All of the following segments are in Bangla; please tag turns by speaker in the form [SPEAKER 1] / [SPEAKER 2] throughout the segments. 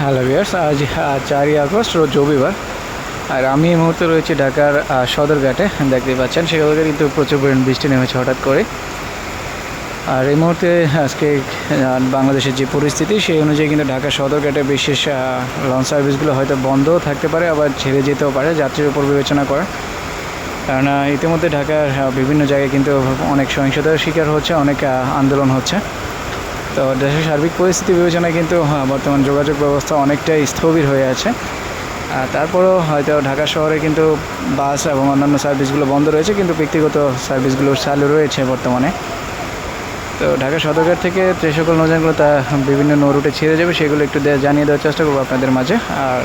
[SPEAKER 1] হ্যালো ভিয়ার্স আজ চারই আগস্ট, রোজ রবিবার। আর আমি এই মুহূর্তে রয়েছি ঢাকার সদরঘাটে দেখতে পাচ্ছেন। সেখানে কিন্তু প্রচুর পরিমাণ বৃষ্টি নেমেছে হঠাৎ করে আর এই মুহূর্তে আজকে বাংলাদেশের যে পরিস্থিতি, সেই অনুযায়ী কিন্তু ঢাকা সদরঘাটে বিশেষ লঞ্চ সার্ভিসগুলো হয়তো বন্ধও থাকতে পারে, আবার ছেড়ে যেতেও পারে, যাত্রীর উপর বিবেচনা করা। কারণ ইতিমধ্যে ঢাকার বিভিন্ন জায়গায় কিন্তু অনেক সহিংসতার শিকার হচ্ছে, অনেক আন্দোলন হচ্ছে। তো দেশের সার্বিক পরিস্থিতি বিবেচনায় কিন্তু হ্যাঁ, বর্তমান যোগাযোগ ব্যবস্থা অনেকটাই স্থবির হয়ে আছে। আর তারপরেও হয়তো ঢাকা শহরে কিন্তু বাস এবং অন্যান্য সার্ভিসগুলো বন্ধ রয়েছে কিন্তু ব্যক্তিগত সার্ভিসগুলো চালু রয়েছে বর্তমানে। তো ঢাকা সদরঘাট থেকে যে সকল নৌযানগুলো তা বিভিন্ন নৌ রুটে ছেড়ে যাবে সেগুলো একটু জানিয়ে দেওয়ার চেষ্টা করব আপনাদের মাঝে। আর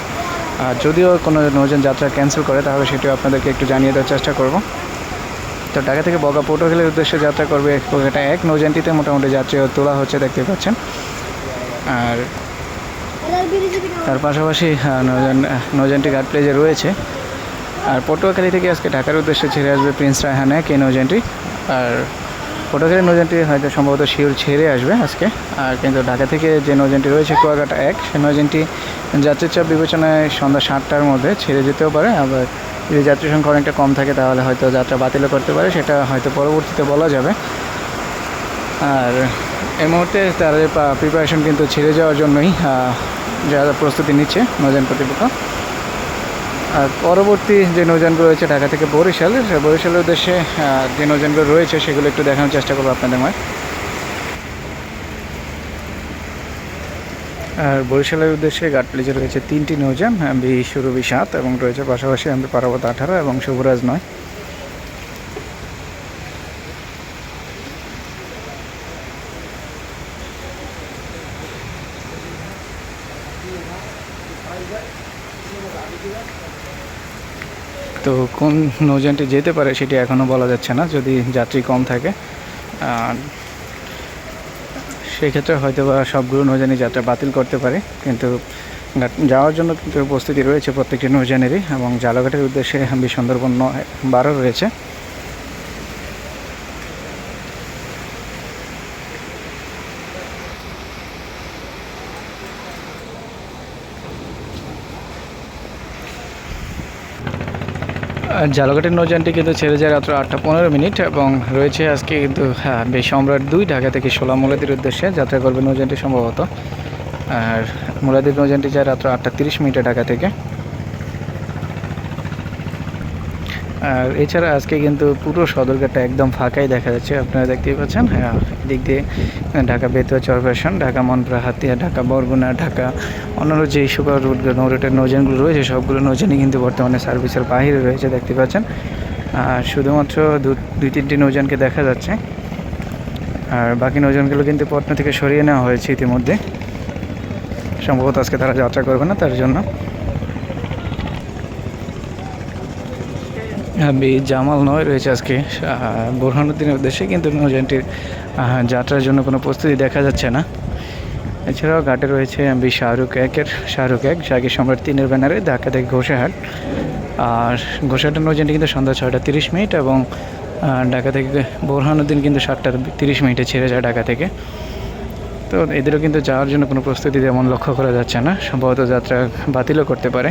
[SPEAKER 1] আর যদিও কোনো নৌযান যাত্রা ক্যান্সেল করে তাহলে সেটিও আপনাদেরকে একটু জানিয়ে দেওয়ার চেষ্টা করব। তো ঢাকা থেকে বগা পটুয়াখালীর উদ্দেশ্যে যাত্রা করবে এটা এক নৌযানটিতে মোটামুটি যাত্রী তোলা হচ্ছে দেখতে পাচ্ছেন। আর তার পাশাপাশি আহ, নৌযানটি ঘাট প্লেজে রয়েছে। আর পটুয়াখালী থেকে আজকে ঢাকার উদ্দেশ্যে ছেড়ে আসবে প্রিন্স রায়হান এক এই নৌযানটি। আর পটুয়াখালী নৌযানটি হয়তো সম্ভবত শিওর ছেড়ে আসবে আজকে। আর কিন্তু ঢাকা থেকে যে নৌযানটি রয়েছে কুয়াকাটা এক সেই নৌযানটি যাত্রীর চাপ বিবেচনায় সন্ধ্যা সাতটার মধ্যে ছেড়ে যেতেও পারে। আবার যদি যাত্রী সংখ্যা অনেকটা কম থাকে তাহলে হয়তো যাত্রা বাতিলও করতে পারে, সেটা হয়তো পরবর্তীতে বলা যাবে। আর এই মুহূর্তে তাদের প্রিপারেশন কিন্তু ছেড়ে যাওয়ার জন্যই যারা প্রস্তুতি নিচ্ছে, নৌযান কর্তৃপক্ষ। আর পরবর্তী যে নৌযানগুলো রয়েছে ঢাকা থেকে বরিশাল বরিশালের উদ্দেশ্যে যে নৌযানগুলো রয়েছে, সেগুলো একটু দেখানোর চেষ্টা করব আপনাদের মাঝে। আর বরিশালের উদ্দেশ্যে ঘাটপ্লিজে রয়েছে তিনটি নৌযান বি সুরভি সাত এবং রয়েছে পাশাপাশি আমাদের পারাবত আঠারো এবং শুভরাজ নয়। তো কোন নৌযানটি যেতে পারে সেটি এখনও বলা যাচ্ছে না, যদি যাত্রী কম থাকে সেক্ষেত্রে হয়তো বা সবগুলো নৌযানই যাত্রা বাতিল করতে পারে। কিন্তু যাওয়ার জন্য কিন্তু প্রস্তুতি রয়েছে প্রত্যেকটি নৌযানেরই এবং জালাঘাটের উদ্দেশ্যে সুন্দরবন নয় বারো রয়েছে। জালঘাটের নৌযানটি কিন্তু ছেড়ে যায় রাত্র আটটা পনেরো মিনিট এবং রয়েছে আজকে কিন্তু হ্যাঁ বেশ সম্রাট দুই, ঢাকা থেকে সোলা মোলাদির উদ্দেশ্যে যাত্রা করবে নৌযানটি সম্ভবত। আর মোলাদির নৌযানটি যায় রাত্র আটটা তিরিশ মিনিটে ঢাকা থেকে। আর এছাড়া আজকে কিন্তু পুরো সদরঘাটটা একদম ফাঁকাই দেখা যাচ্ছে, আপনারা দেখতেই পাচ্ছেন। হ্যাঁ দিক দিয়ে ঢাকা বেতুয়া চরপেশন, ঢাকা মনপুরা, হাতিয়া, ঢাকা বরগুনা, ঢাকা অন্যান্য যে সকল রুট নৌরুটের নৌযানগুলো রয়েছে, সবগুলো নৌযানই কিন্তু বর্তমানে সার্ভিসের বাইরে রয়েছে, দেখতে পাচ্ছেন। আর শুধুমাত্র দুই, তিনটি নৌযানকে দেখা যাচ্ছে। আর বাকি নৌযানগুলো কিন্তু পটনা থেকে সরিয়ে নেওয়া হয়েছে ইতিমধ্যে। সম্ভবত আজকে তারা যাত্রা করবে না তার জন্য। জামাল নয়, রয়েছে আজকে বোরহানুদ্দিনের উদ্দেশ্যে, কিন্তু নৌযানটির যাত্রার জন্য কোনো প্রস্তুতি দেখা যাচ্ছে না। এছাড়াও ঘাটে রয়েছে বি শাহরুখ একের, শাহরুখ এক শাহী সম্রাট তিনের ব্যানারে ঢাকা থেকে ঘোষাহাট। আর ঘোষাহাটের নৌযানটি কিন্তু সন্ধ্যা ছয়টা তিরিশ মিনিট এবং ঢাকা থেকে বোরহানুদ্দিন কিন্তু সাতটা তিরিশ মিনিটে ছেড়ে যায় ঢাকা থেকে। তো এদেরও কিন্তু যাওয়ার জন্য কোনো প্রস্তুতি তেমন লক্ষ্য করা যাচ্ছে না, সম্ভবত যাত্রা বাতিলও করতে পারে।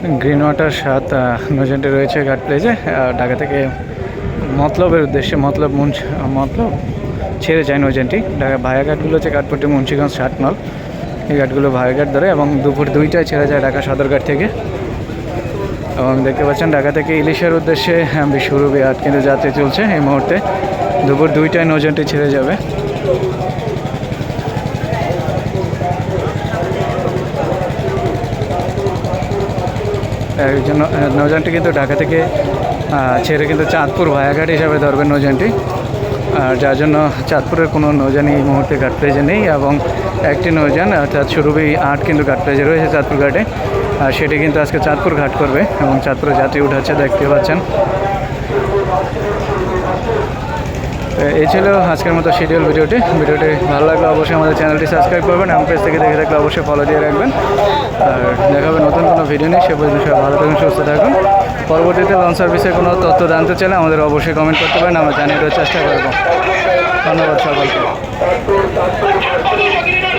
[SPEAKER 1] গ্রিন ওয়াটার সাত নৌযানটি রয়েছে ঘাট প্লেজে। ঢাকা থেকে মতলবের উদ্দেশ্যে মতলব মুন্স মতলব ছেড়ে যায় নৌযানটি। ঢাকা ভায়াঘাটগুলো হচ্ছে ঘাটপট্টি, মুন্সিগঞ্জ ষাটমাল এই ঘাটগুলো ভায়াঘাট ধরে এবং দুপুর দুইটায় ছেড়ে যায় ঢাকা সদরঘাট থেকে। এবং দেখতে পাচ্ছেন, ঢাকা থেকে ইলিশের উদ্দেশ্যে শুরু বিহাট কিন্তু যাত্রী চলছে এই মুহূর্তে। দুপুর দুইটায় নৌযানটি ছেড়ে যাবে। এই জন্য নৌযানটি কিন্তু ঢাকা থেকে ছেড়ে কিন্তু চাঁদপুর ভায়াঘাট হিসাবে ধরবে নৌজানটি আর যার জন্য চাঁদপুরের কোনো নৌজান এই মুহূর্তে ঘাট প্লেজে নেই এবং একটি নৌজান অর্থাৎ সুরভি আট কিন্তু ঘাট প্লেজে রয়েছে চাঁদপুর ঘাটে। আর সেটি কিন্তু আজকে চাঁদপুর ঘাট করবে এবং চাঁদপুরে যাত্রী উঠাচ্ছে, দেখতে পাচ্ছেন তো এই ছিল আজকের মতো শিডিউল ভিডিওটি। ভিডিওটি ভালো লাগলে অবশ্যই আমাদের চ্যানেলটি সাবস্ক্রাইব করবেন এবং পেজ থেকে দেখে থাকলে অবশ্যই ফলো দিয়ে রাখবেন। আর দেখা হবে নতুন কোনো ভিডিও নেই সে পর্যন্ত সবাই ভালো থাকুন, সুস্থ থাকুন। পরবর্তীতে লঞ্চ সার্ভিসের কোনো তথ্য জানতে চাইলে আমাদের অবশ্যই কমেন্ট করতে পারেন, আমরা জানিয়ে দেওয়ার চেষ্টা করব। ধন্যবাদ সকলকে।